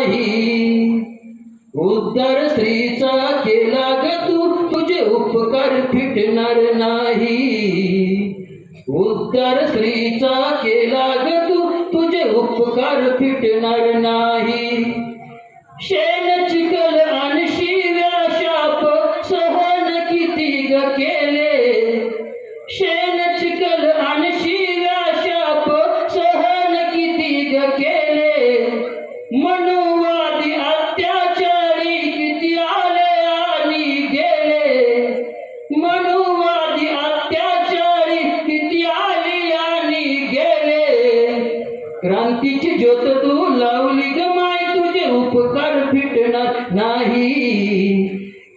नाही. उद्धार स्त्रीचा केला ग तू तुझे उपकार फिटणार नाही. उद्धार स्त्रीचा केला ग तू तुझे उपकार फिटणार नाही. शेण चिकल आणि शिव्या शाप सहन किती ग केले. शेण चिकल आणि शिव्या शाप सहन किती ग केले. मनुवादी क्रांतीची ज्योत तू लावली ग माय तुझे उपकार फिटणार नाही.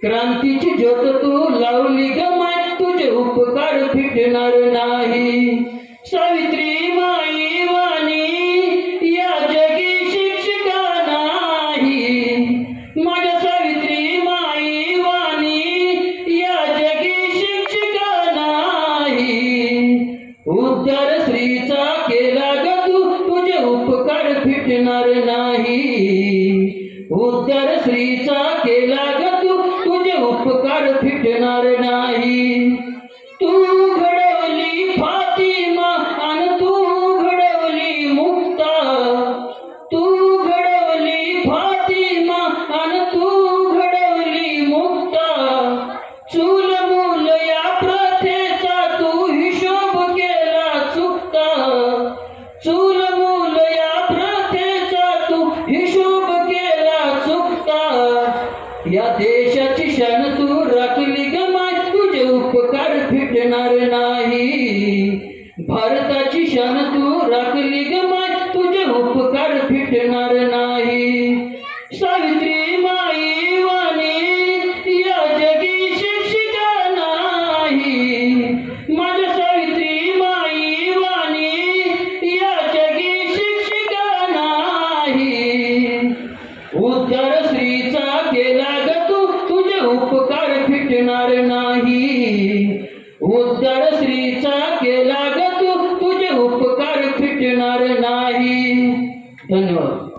क्रांतीची ज्योत तू लावली ग माय तुझे उपकार फिटणार नाही. सावित्री माई वाणी या जगी शिक्षिका नाही. माझ्या सावित्री माई वाणी या जगी शिक्षिका नाही. उद्धार श्रीचा भेटणार नाही. उद्धार स्त्रीचा केला ग तू तुझे उपकार फिटणार नाही. तू या देशाची शान तू राखली ग माय. तुझे उपकार फिटणार नाही. भारताची शान तू राखली ग माय. तुझे उपकार फिटणार नाही. सावित्री उपकार फिटणार नाही. उद्धार श्रीचा केला ग तू. तुझे उपकार फिटणार नाही. धन्यवाद.